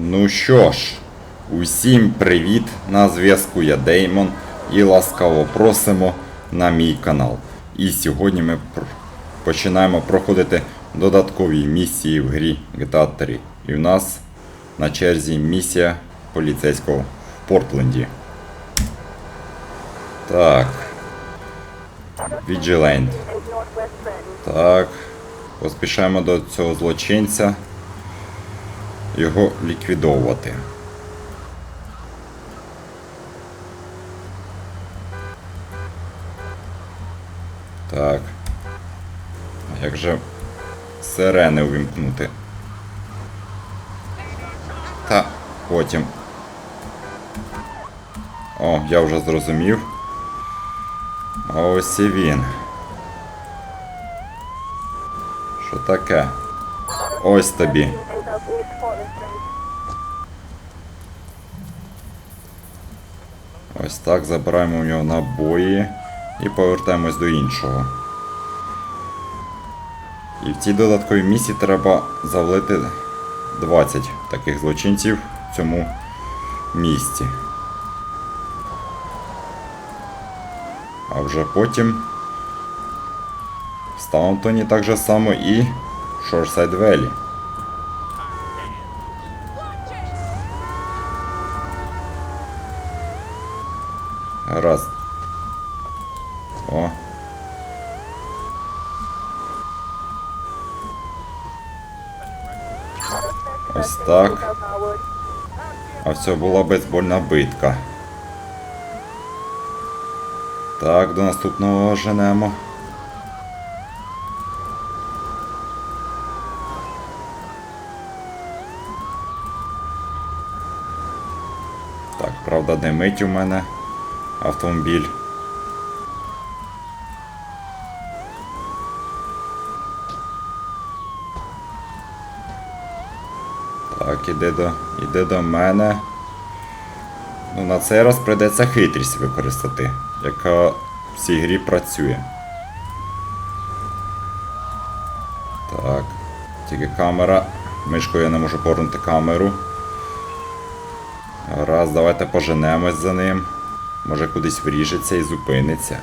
Ну що ж, усім привіт! На зв'язку я Деймон і ласкаво просимо на мій канал. І сьогодні ми починаємо проходити додаткові місії в грі GTA 3. І в нас на черзі місія поліцейського в Портленді. Так. Vigilante. Так. Поспішаємо до цього злочинця. Його ліквідовувати. Так. Як же сирени увімкнути? Та потім. О, я вже зрозумів. А ось і він. Що таке? Ось тобі. Ось так, забираємо у нього набої і повертаємось до іншого. І в цій додатковій місії треба завалити 20 таких злочинців в цьому місті. А вже потім в Стаунтоні так же само і в Шорсайд Велі. Раз. О. Ось так. А все була бейсбольна битка. Так, до наступного женемо. Так, правда, димить у мене автомобіль. Так, іде до, іде до мене. Ну, на цей раз прийдеться хитрість використати, яка в цій грі працює. Так. Тільки камера. Мишкою я не можу повернути камеру. Раз, давайте поженемось за ним. Може кудись вріжеться і зупиниться.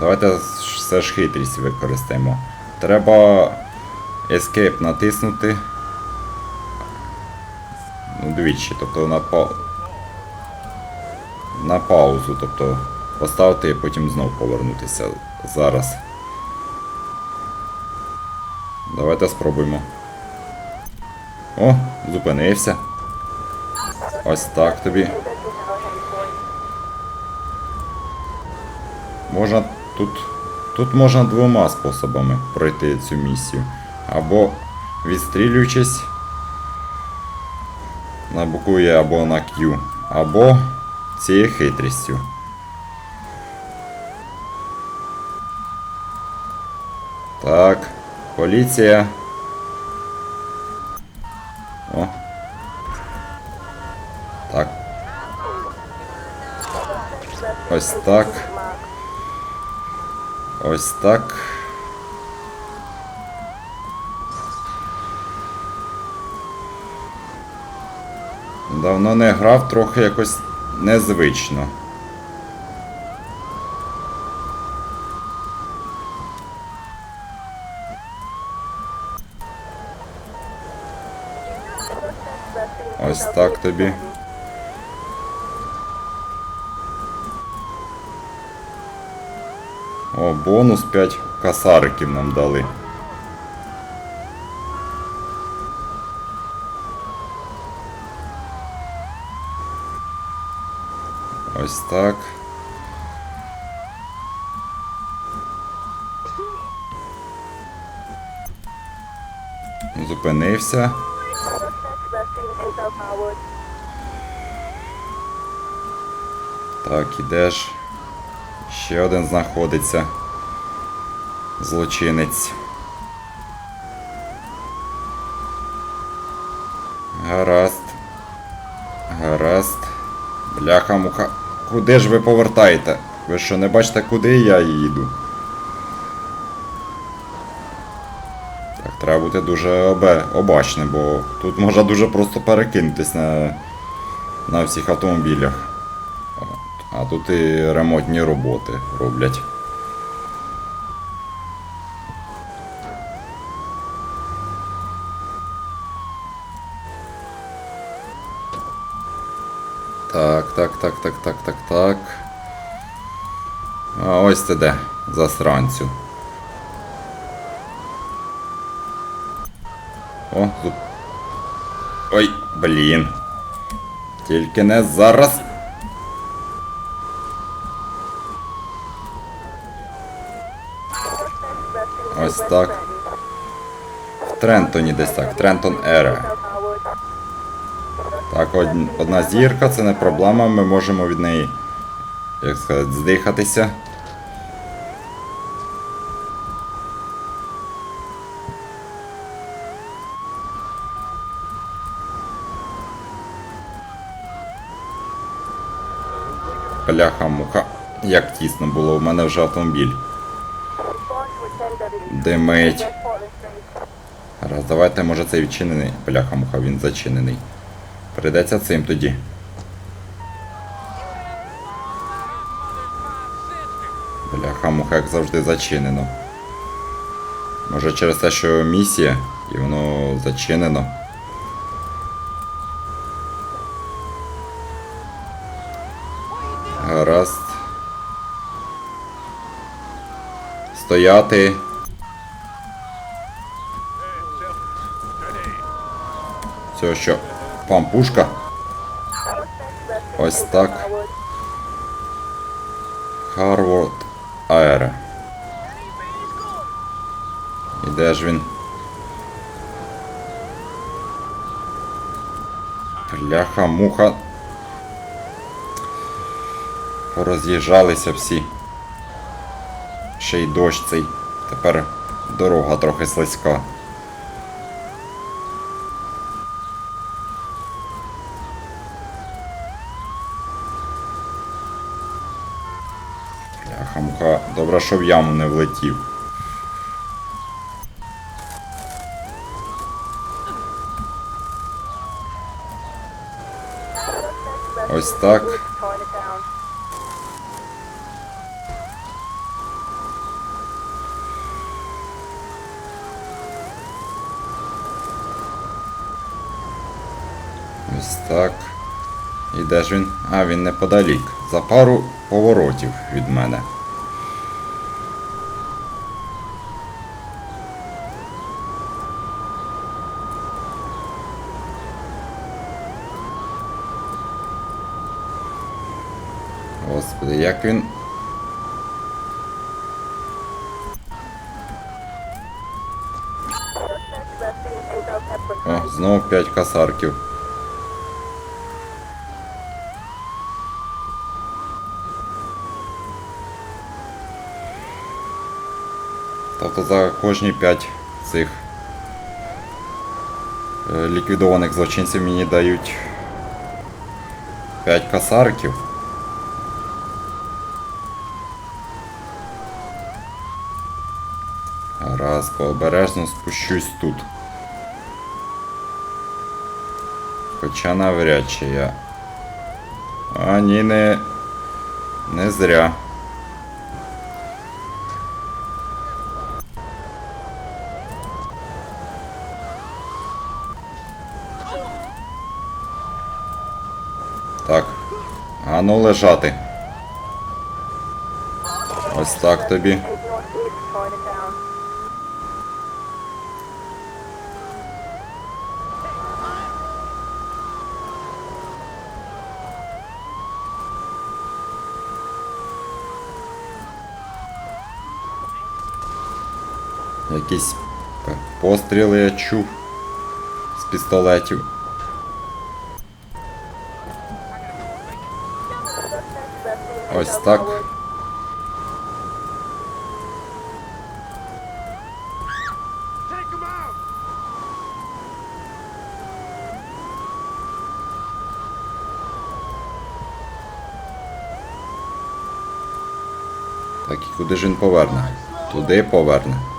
Давайте все ж хитрість використаємо. Треба Escape натиснути. Ну, двічі, тобто на па... на паузу, тобто поставити і потім знов повернутися зараз. Давайте спробуємо. О, зупинився. Ось так тобі. Можна тут. Тут можна двома способами пройти цю місію. Або відстрілюючись на букву Е або на Q, або цією хитрістю. Так, поліція. О. Так. Ось так. Ось так. Давно не грав, трохи якось незвично. Ось так тобі. О, бонус 5 касариків нам дали. Ось так. Зупинився. Так, ідеш. Ще один знаходиться. Злочинець. Гаразд. Гаразд. Бляха муха. Куди ж ви повертаєте? Ви що, не бачите, куди я їду? Так, треба бути дуже обе, обачним, бо тут можна дуже просто перекинутись на, на всіх автомобілях. А тут і ремонтні роботи роблять. Так, так, так, так, так, так, так. А ось це де, засранцю. О, тут. Ой, блін. Тільки не зараз. Ось так. В Трентоні десь так. Трентон Ере. Так, одна зірка, це не проблема, ми можемо від неї, як сказати, здихатися. Бляха муха. Як тісно було, у мене вже автомобіль. Димить. Раз, давайте, може цей відчинений. Бляха муха, він зачинений. Придеться цим тоді. Бляха муха, як завжди, зачинено. Може через те, що місія, і воно зачинено. Гаразд. Стояти. Все, що? Пампушка. Ось так. Харвард Аере. І де ж він? Бляха, муха. Пороз'їжджалися всі. Ще й дощ цей. Тепер дорога трохи слизька. Муха. Добре, що в яму не влетів. Ось так. Ось так. І де ж він? А, він неподалік. За пару поворотів від мене. Як він. О, знову 5 касарків. Тобто за кожні 5 цих е, ліквідованих злочинців мені дають 5 касарків. Раз, пообережно спущусь тут. Хоча навряд чи я. А ні, не. Не зря. Так. А ну лежати. Ось так тобі. Якісь постріли я чув з пістолетів. Ось так. Так, і куди ж він поверне? Туди поверне.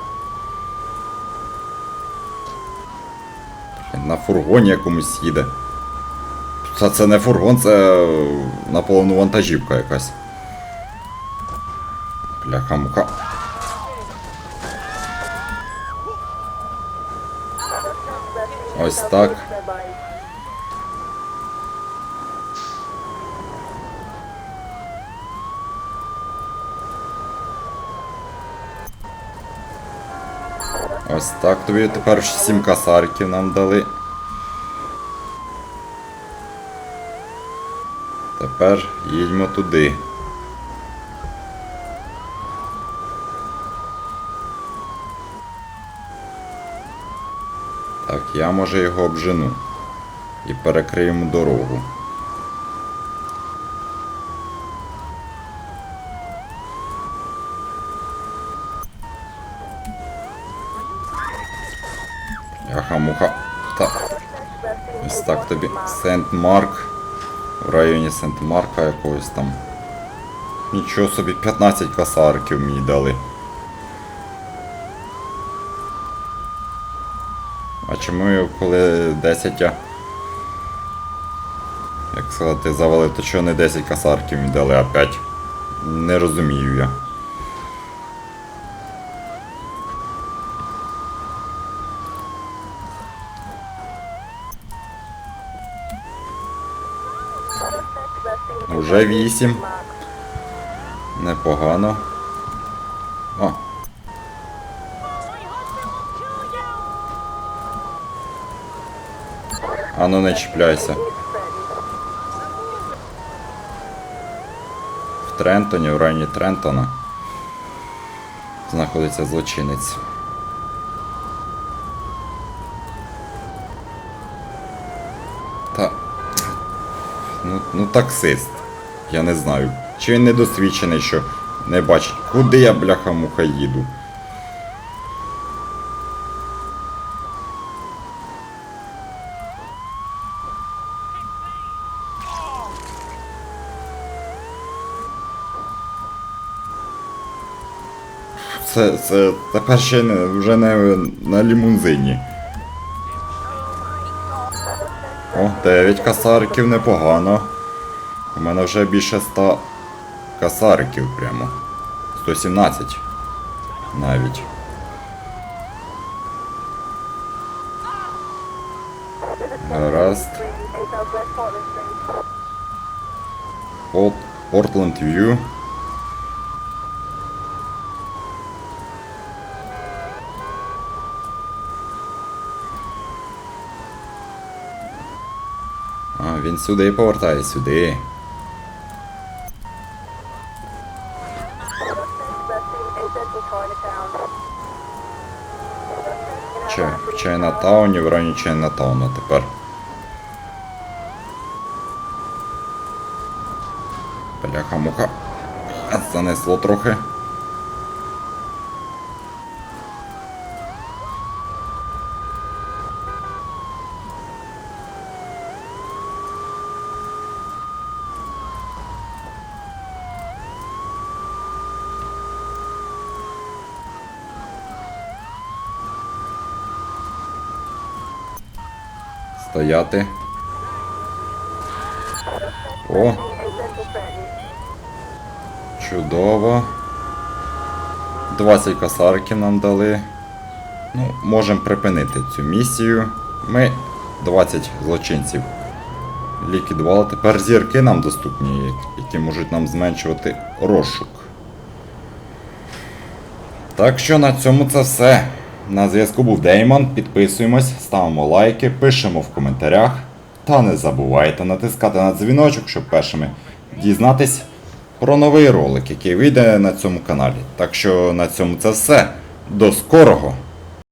На фургоні якомусь їде. Це, це не фургон, це е, наповну вантажівка якась. Бляха мука. Ось так. Ось так тобі тепер сім касарків нам дали. Тепер їдьмо туди. Так, я може його обжену і перекрию йому дорогу. Яха-муха. Так. Ось так тобі. Сент-Марк. В районі Сент-Марка якогось там. Нічого собі, 15 косарків мені дали. А чому коли 10 я. Як сказати, завалив, то чого не 10 косарків мені дали, а 5? Не розумію я. Уже 8. Непогано. О. Ану не чіпляйся. В Трентоні, в районі Трентона. Знаходиться злочинець. Та. Ну, ну таксист. Я не знаю. Чи він недосвідчений, що не бачить, куди я бляха-муха їду. Це, це тепер ще не, вже не на лімузині. О, 9 касариків непогано. У мене вже більше 100 касариків прямо. 117 навіть. Гаразд. Порт, Портленд Вью. А, він сюди повертає, сюди. Чи, в Чайнатауні, в районі Чайнатауна тепер. Бляха-муха. Занесло трохи. Стояти. О! Чудово. 20 косарків нам дали. Ну, можемо припинити цю місію. Ми 20 злочинців ліквідували. Тепер зірки нам доступні, які можуть нам зменшувати розшук. Так що на цьому це все. На зв'язку був Деймон. Підписуємось, ставимо лайки, пишемо в коментарях. Та не забувайте натискати на дзвіночок, щоб першими дізнатись про новий ролик, який вийде на цьому каналі. Так що на цьому це все. До скорого!